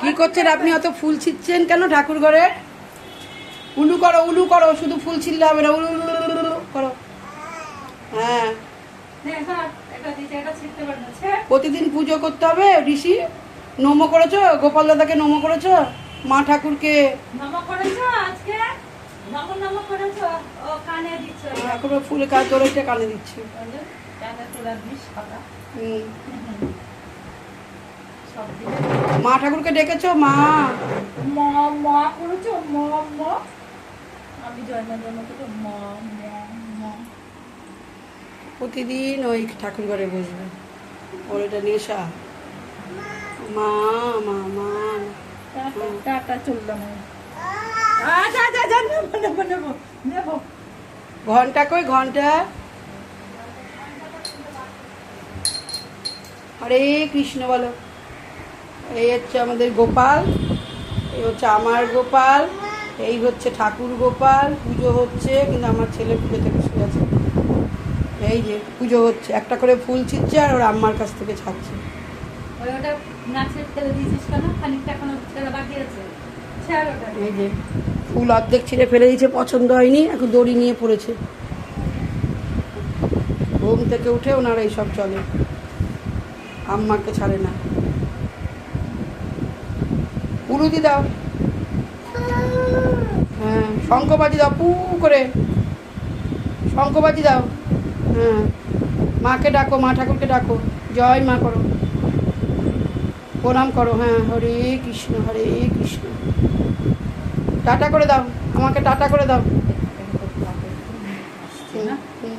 কি করছেন আপনি? অত ফুল ছিটছেন কেন ঠাকুর ঘরে? উলু করো উলু করো শুধু ফুল ছিঁড়লে হবে না উলু উলু করো। হ্যাঁ। প্রতিদিন পুজো করতে হবে ঋষি? নোমো করেছ? গোপাল দাদাকে নোমো করেছ? মা ঠাকুরকে? ফুলের কাজ মা ঠাকুরকে ডেকেছো? মা। মা, মা করেছ? মা, মা। আমি জয়নার জন্য মা, মা। প্রতিদিন ওই ঠাকুর ঘরে বসবে। ওর এটা নেশা। মা মা মা। টাটা, চললাম। ঘণ্টা কই ঘণ্টা? হরে কৃষ্ণ বলো। এই হচ্ছে আমাদের গোপাল এই হচ্ছে আমার গোপাল এই হচ্ছে ঠাকুর গোপাল পুজো হচ্ছে কিন্তু আমার ছেলে পুজো থেকে শুয়ে আছে। এই যে পুজো হচ্ছে একটা করে ফুল ছিটছে আর ওর আম্মার কাছ থেকে ছাড়ছে। এই যে ফুল অর্ধেক ছিঁড়ে ফেলে দিয়েছে পছন্দ হয়নি এখন দড়ি নিয়ে পড়েছে। ঘুম থেকে উঠে ওনারা এইসব চলে। আম্মাকে ছাড়ে না। উলুদি দাও। হ্যাঁ শঙ্খবাজি দাও, পু করে। শঙ্খবাজি দাও। হ্যাঁ মাকে ডাকো, মা ঠাকুরকে ডাকো। জয় মা করো। প্রণাম করো। হ্যাঁ হরে কৃষ্ণ হরে কৃষ্ণ। টাটা করে দাও, আমাকে টাটা করে দাও আসছে না? হুম।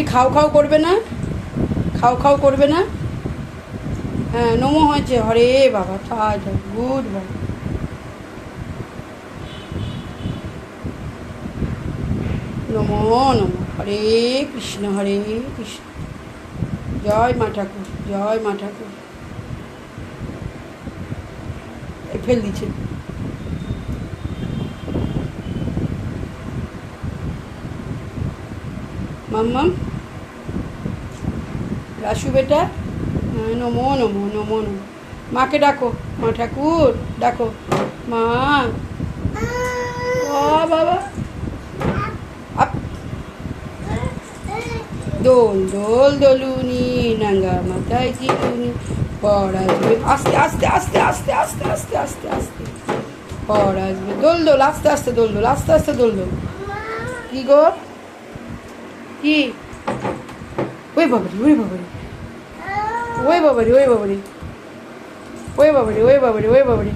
তুমি খাও খাও করবে না? খাও খাও করবে না? হ্যাঁ নমো হয়েছে। হরে বাবা ঠাই গুড বাবা। নমো নমো। হরে কৃষ্ণ হরে কৃষ্ণ। জয় মা ঠাকুর, জয় মা ঠাকুর। ফেল দিচ্ছে। মাম্মাম? রাসু বেটা নমো নমো নমো নমো। মাকে ডাকো। মা ঠাকুর, ডাকো। মা। বাবা। দোল দোল, দোলুনি, নাঙ্গা মাথায় পর আসবে আস্তে আস্তে আস্তে আস্তে আস্তে আস্তে আস্তে আস্তে। আসবে দোল দোল, আস্তে আস্তে, দোল দোল, আস্তে আস্তে, দোল দোল। কি গো? কি? ওই বাবারি ওই বাবারি। ওই বাবারি ওই বাবারি। ওই বাবারি ওই বাবারি ওই বাবারি।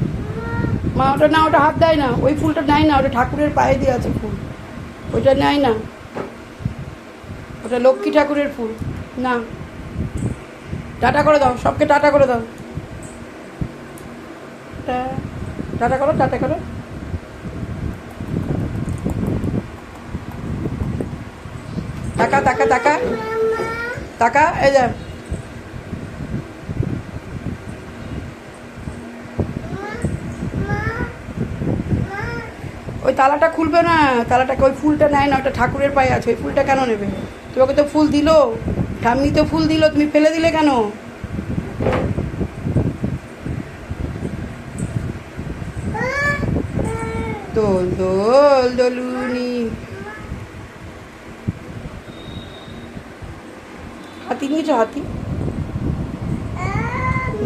মা ওটা না, ওটা হাত দেয় না। ওই ফুলটা নেয় না, ওটা ঠাকুরের পায়ে দিয়ে আছে ফুল। ওইটা নেয় না। ওটা লক্ষ্মী ঠাকুরের ফুল। না। টাটা করে দাও, সবকে টাটা করে দাও। টাটা করো টাটা করো। টাকা টাকা টাকা টাকা, এই যা। ওই তালাটা খুলবে না, তালাটাকে ওই ফুলটা নেয় না, ওটা ঠাকুরের পায়ে আছে, ওই ফুলটা কেন নেবে? তোমাকে তো ফুল দিলো, ঠাম্মি তো ফুল দিলো, তুমি ফেলে দিলে কেন? দোল দোল দোলুনি হাতি নিয়েছো, হাতি?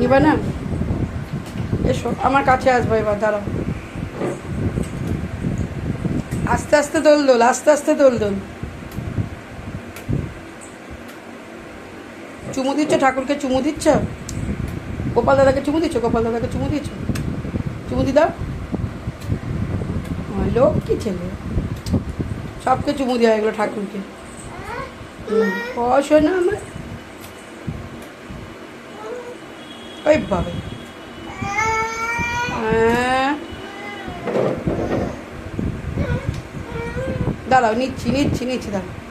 নিবা না? এসো, আমার কাছে আসবে এবার, দাঁড়াও। আস্তে আস্তে দোল দোল, আস্তে আস্তে দোল দোল। চুমু দিচ্ছ, ঠাকুরকে চুমু দিচ্ছ? গোপাল দাদাকে চুমু দিচ্ছ, গোপাল দাদাকে চুমু দিচ্ছ? চুমু দি দাও। আমার লক্ষ্মী ছেলে। সবকে চুমু দেওয়া এগুলো ঠাকুরকে। পড়াশোনা আমার। ওই বাবে। হ্যাঁ। দাঁড়াও নিচ্ছি নিচ্ছি নিচ্ছি দাঁড়াও।